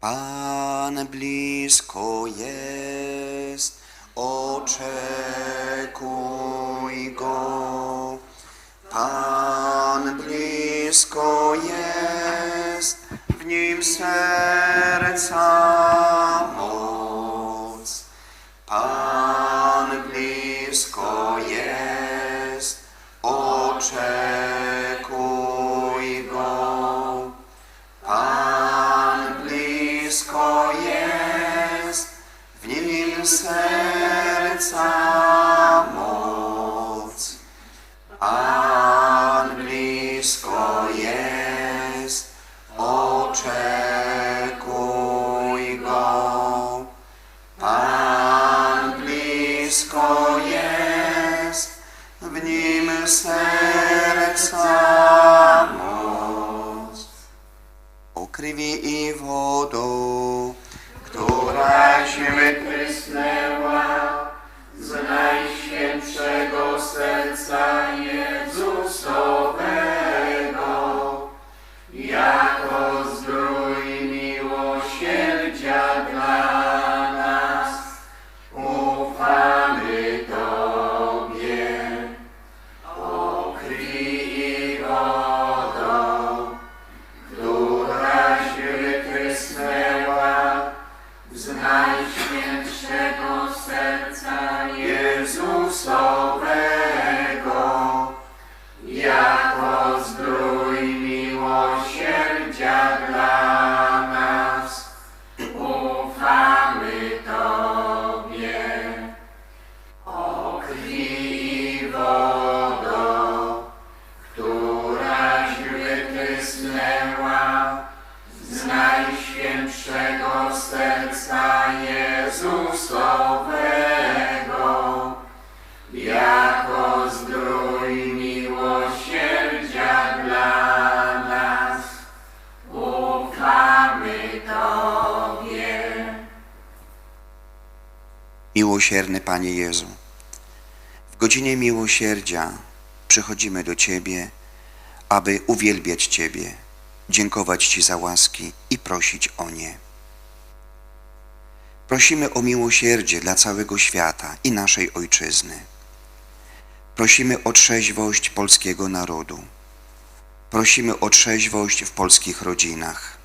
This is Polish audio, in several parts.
Pan blisko jest, oczekuj Go. Pan blisko jest, w Nim serca moc. Serca Jezusowego, jako zdrój miłosierdzia dla nas, ufamy Tobie. Miłosierny Panie Jezu, w godzinie miłosierdzia przychodzimy do Ciebie, aby uwielbiać Ciebie, dziękować Ci za łaski i prosić o nie. Prosimy o miłosierdzie dla całego świata i naszej Ojczyzny. Prosimy o trzeźwość polskiego narodu. Prosimy o trzeźwość w polskich rodzinach.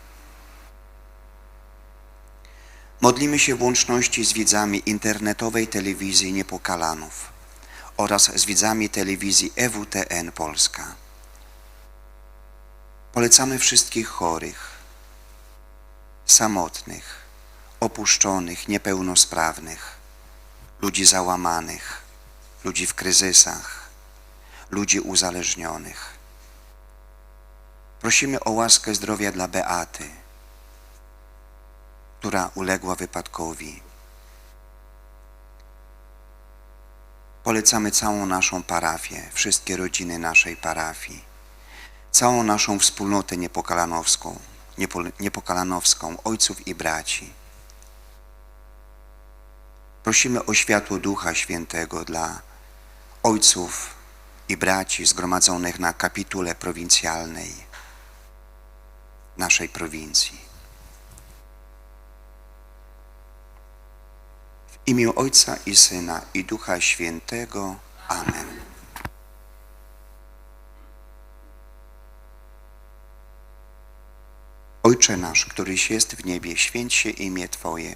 Modlimy się w łączności z widzami internetowej telewizji Niepokalanów oraz z widzami telewizji EWTN Polska. Polecamy wszystkich chorych, samotnych, opuszczonych, niepełnosprawnych, ludzi załamanych, ludzi w kryzysach, ludzi uzależnionych. Prosimy o łaskę zdrowia dla Beaty, która uległa wypadkowi. Polecamy całą naszą parafię, wszystkie rodziny naszej parafii, całą naszą wspólnotę niepokalanowską, niepo- niepokalanowską, ojców i braci. Prosimy o światło Ducha Świętego dla ojców i braci zgromadzonych na kapitule prowincjalnej naszej prowincji. W imię Ojca i Syna i Ducha Świętego. Amen. Ojcze nasz, któryś jest w niebie, święć się imię Twoje,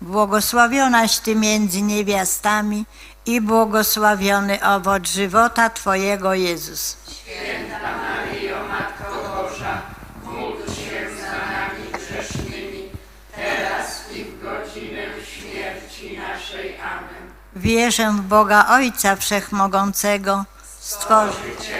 błogosławionaś Ty między niewiastami i błogosławiony owoc żywota Twojego Jezus. Święta Maryjo, Matko Boża, módl się za nami grzesznymi, teraz i w godzinę śmierci naszej. Amen. Wierzę w Boga Ojca Wszechmogącego, Stworzyciela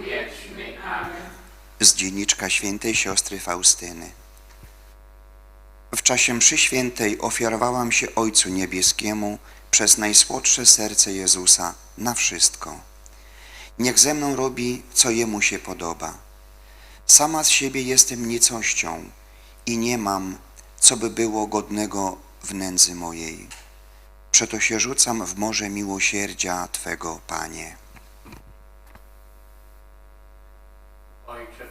Z dzienniczka świętej siostry Faustyny. W czasie mszy świętej ofiarowałam się Ojcu Niebieskiemu przez najsłodsze serce Jezusa na wszystko. Niech ze mną robi, co Jemu się podoba. Sama z siebie jestem nicością i nie mam, co by było godnego w nędzy mojej. Przeto się rzucam w morze miłosierdzia Twego, Panie. Ojcze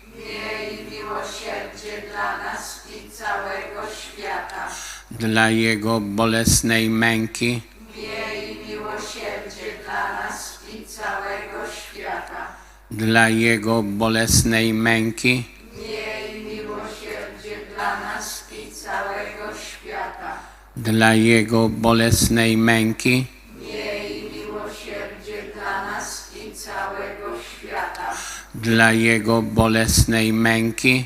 dla Jego bolesnej męki, Miej miłosierdzie dla nas i całego świata. dla Jego bolesnej męki, Miej miłosierdzie dla nas i całego świata. dla Jego bolesnej męki, Miej miłosierdzie dla nas i całego świata. dla Jego bolesnej męki,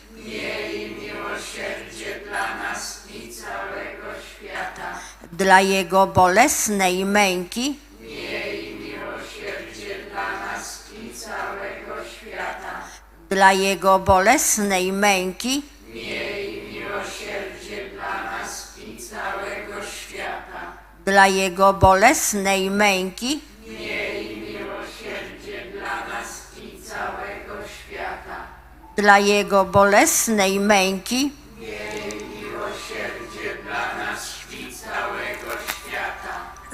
dla Jego bolesnej męki, Miej miłosierdzie dla nas i całego świata. dla Jego bolesnej męki, Miej miłosierdzie dla nas i całego świata. dla Jego bolesnej męki, Miej miłosierdzie dla nas i całego świata. dla Jego bolesnej męki,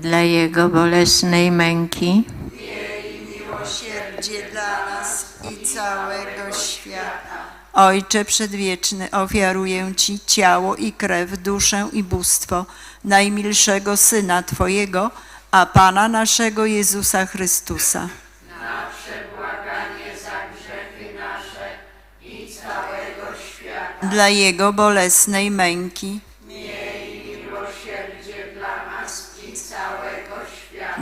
dla Jego bolesnej męki, Miej miłosierdzie dla nas i całego świata. Ojcze Przedwieczny, ofiaruję Ci ciało i krew, duszę i bóstwo najmilszego Syna Twojego, a Pana naszego Jezusa Chrystusa. na przebłaganie za grzechy nasze i całego świata. Dla Jego bolesnej męki,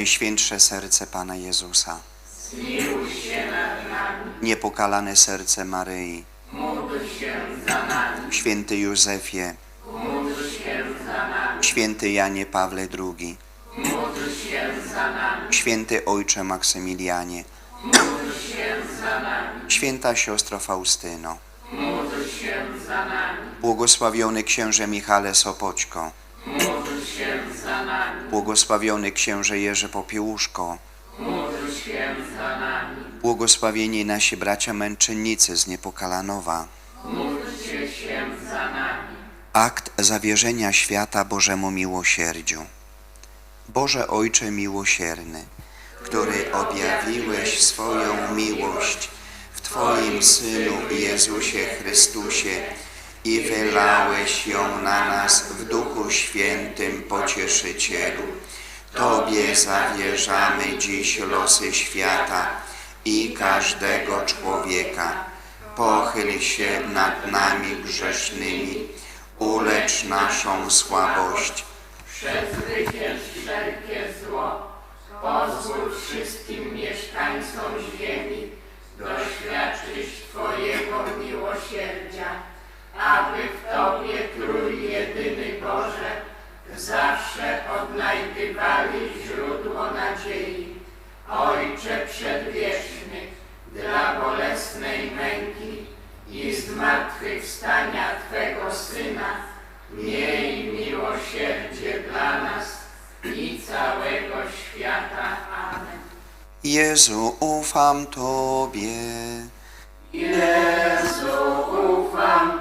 Najświętsze serce Pana Jezusa. Zmiłuj się nad nami, Niepokalane serce Maryi. módl się za nami, Święty Józefie. módl się za nami, Święty Janie Pawle II. módl się za nami, Święty Ojcze Maksymilianie. módl się za nami, Święta Siostro Faustyno. módl się za nami, Błogosławiony księże Michale Sopoćko. módl Błogosławiony księże Jerzy Popiełuszko. Błogosławieni nasi bracia męczennicy z Niepokalanowa. Akt zawierzenia świata Bożemu miłosierdziu. Boże Ojcze miłosierny, który objawiłeś swoją miłość w Twoim Synu Jezusie Chrystusie i wylałeś ją na nas w Duchu Świętym Pocieszycielu. Tobie zawierzamy dziś losy świata i każdego człowieka. Pochyl się nad nami grzesznymi, ulecz naszą słabość. Przezwycięż wszelkie zło. Pozwól wszystkim mieszkańcom ziemi doświadczyć Twojego miłosierdzia, aby w Tobie, Król jedyny Boże, zawsze odnajdywali źródło nadziei. Ojcze przedwieczny, dla bolesnej męki i zmartwychwstania Twego Syna, miej miłosierdzie dla nas i całego świata. Amen. Jezu, ufam Tobie. Jezu, ufam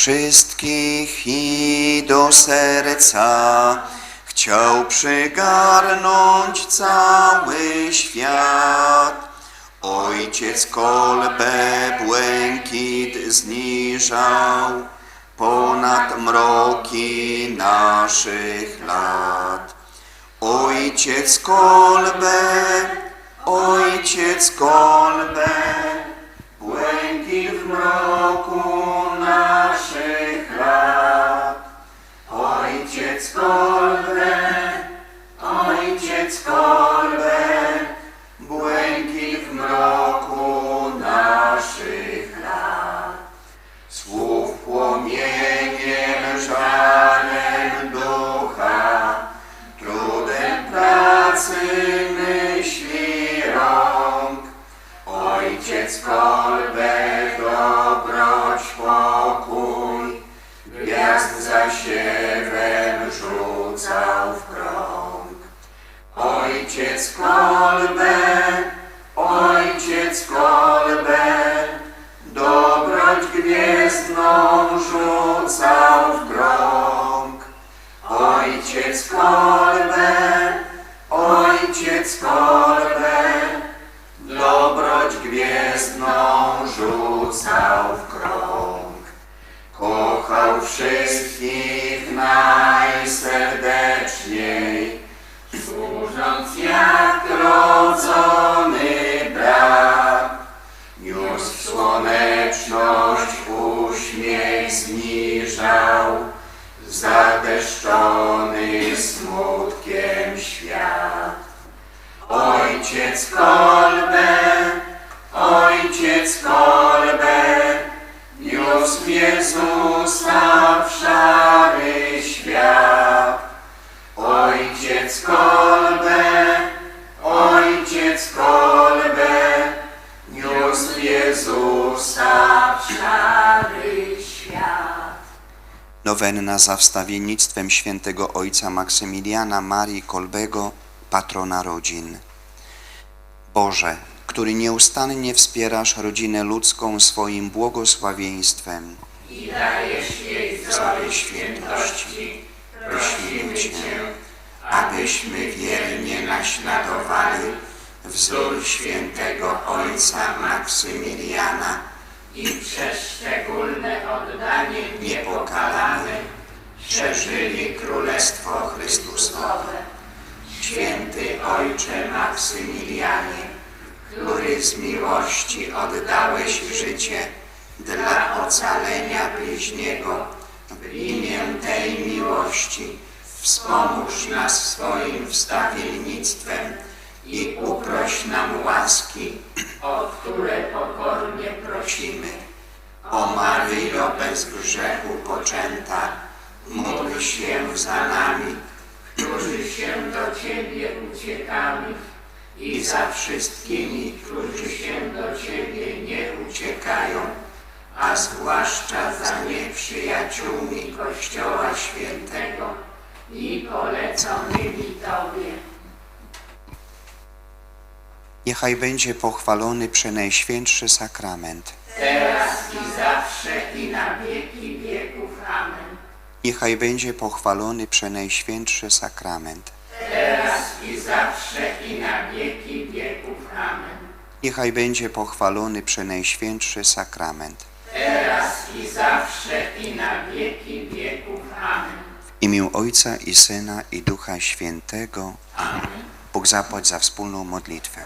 wszystkich i do serca chciał przygarnąć cały świat. Ojciec kolbę błękit zniżał ponad mroki naszych lat. Ojciec kolbę, ojciec kolbę, It's golden. Jezusa w szary świat. Nowenna za wstawiennictwem świętego ojca Maksymiliana Marii Kolbego, patrona rodzin. Boże, który nieustannie wspierasz rodzinę ludzką swoim błogosławieństwem i dajesz jej wzory świętości, prosimy Cię, abyśmy wiernie naśladowali wzór świętego ojca Maksymiliana i przez szczególne oddanie niepokalane szerzyli Królestwo Chrystusowe. Święty Ojcze Maksymilianie, który z miłości oddałeś życie dla ocalenia bliźniego, w imię tej miłości wspomóż nas swoim wstawiennictwem i uproś nam łaski, o które pokornie prosimy. O Maryjo bez grzechu poczęta, módl się za nami, którzy się do Ciebie uciekamy i za wszystkimi, którzy się do Ciebie nie uciekają, a zwłaszcza za nieprzyjaciółmi Kościoła Świętego i poleconymi Tobie. Niechaj będzie pochwalony przenajświętszy sakrament. teraz i zawsze i na wieki wieków. Amen. Niechaj będzie pochwalony przenajświętszy sakrament. Teraz i zawsze i na wieki wieków. Amen. Niechaj będzie pochwalony przenajświętszy sakrament. Teraz i zawsze i na wieki wieków. Amen. W imię Ojca i Syna i Ducha Świętego Bóg zapłać za wspólną modlitwę.